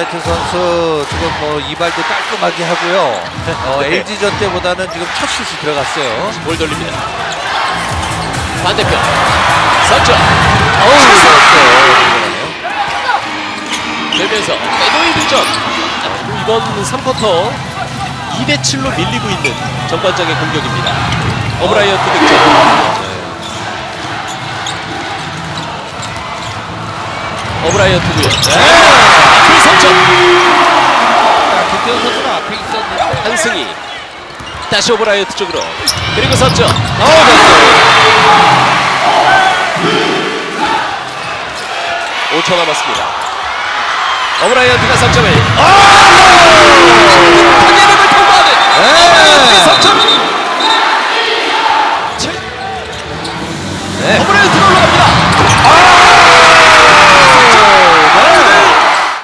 오브라이트 선수 지금 뭐 이발도 깔끔하게 하고요. 어, 네. LG전 때보다는 지금 첫 슛이 들어갔어요. 볼 돌립니다. 반대편 석점 어우, 좋았어요. 되면서 페노이 득점. 자, 그리고 이번 3쿼터 2대 7로 밀리고 있는 전반장의 공격입니다. 오브라이언트 득점. 오브라이언트고요. 앞 이승희 다시 오브라이어트 쪽으로. 그리고 선점 어, 5초 남았습니다. 오브라이언트가 3점을. 탄예름을 아, 통과하는. 3점 오브라이언트